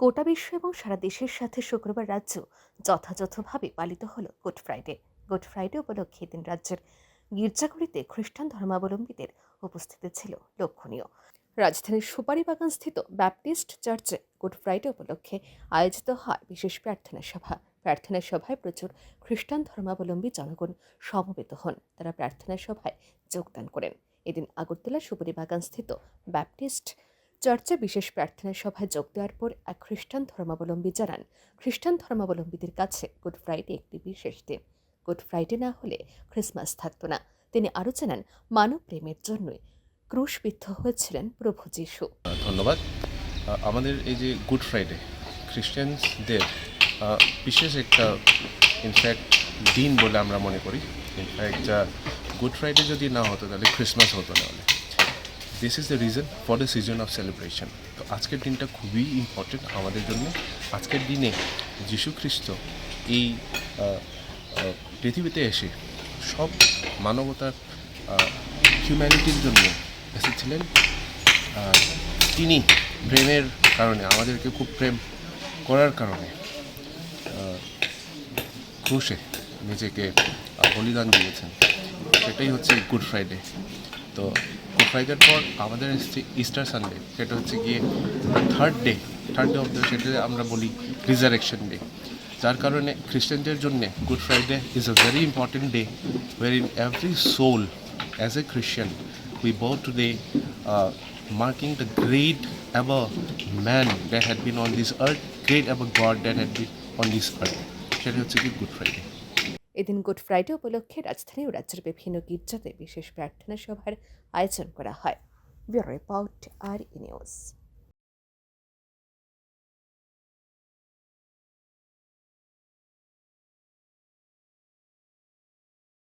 গোটা বিশ্ব এবং সারা দেশের সাথে শুক্রবার রাজ্য যথাযথভাবে পালিত হল গুড ফ্রাইডে। গুড ফ্রাইডে উপলক্ষে এদিন রাজ্যের গির্জাগুলিতে খ্রিস্টান ধর্মাবলম্বীদের উপস্থিতি ছিল লক্ষণীয়। রাজধানীর সুপারিবাগান স্থিত ব্যাপটিস্ট চার্চে গুড ফ্রাইডে উপলক্ষে আয়োজিত হয় বিশেষ প্রার্থনা সভা। প্রার্থনা সভায় প্রচুর খ্রিস্টান ধর্মাবলম্বী জনগণ সমবেত হন। তারা প্রার্থনা সভায় যোগদান করেন। এদিন আগরতলা সুপারিবাগান স্থিত ব্যাপটিস্ট চার্চে বিশেষ প্রার্থনা সভায় যোগ দেওয়ার পর এক খ্রিস্টান ধর্মাবলম্বী জানান খ্রিস্টান ধর্মাবলম্বীদের কাছে গুড ফ্রাইডে একটি বিশেষ দিন গুড ফ্রাইডে না হলে ক্রিসমাস থাকতো না। তিনি আরও জানান মানব প্রেমের জন্যই ক্রুশবিদ্ধ হয়েছিলেন প্রভু যিশু। ধন্যবাদ। আমাদের এই যে গুড ফ্রাইডে খ্রিস্টানসদের আহ, বিশেষ একটা ইনফ্যাক্ট দিন বলে আমরা মনে করি। ইনফ্যাক্ট গুড ফ্রাইডে যদি না হতো তাহলে ক্রিসমাস হতো না। This is the reason for the season of celebration তো আজকের দিনটা খুবই ইম্পর্টেন্ট আমাদের জন্য। আজকের দিনে যীশু খ্রিস্ট এই পৃথিবীতে এসে সব মানবতার হিউম্যানিটির জন্য এসেছিলেন। তিনি প্রেমের কারণে, আমাদেরকে খুব প্রেম করার কারণে ক্রুশে নিজেকে বলিদান দিয়েছেন। সেটাই হচ্ছে গুড ফ্রাইডে তো ফ্রাইডের পর আমাদের ইস্টার সানডে সেটা হচ্ছে গিয়ে third day third day of the সেটা আমরা বলি রিজারেকশন ডে যার কারণে খ্রিস্টানদের জন্য good Friday is a very important day where in every soul as a Christian bow today uh, marking the great ever man that had been on this earth, great ever God that had been on this earth. সেটা হচ্ছে কি good Friday এদিন good Friday উপলক্ষে রাজধানী ও রাজ্যের বিভিন্ন গির্জাতে বিশেষ প্রার্থনা সভার আয়োজন করা হয়। Bureau report R news.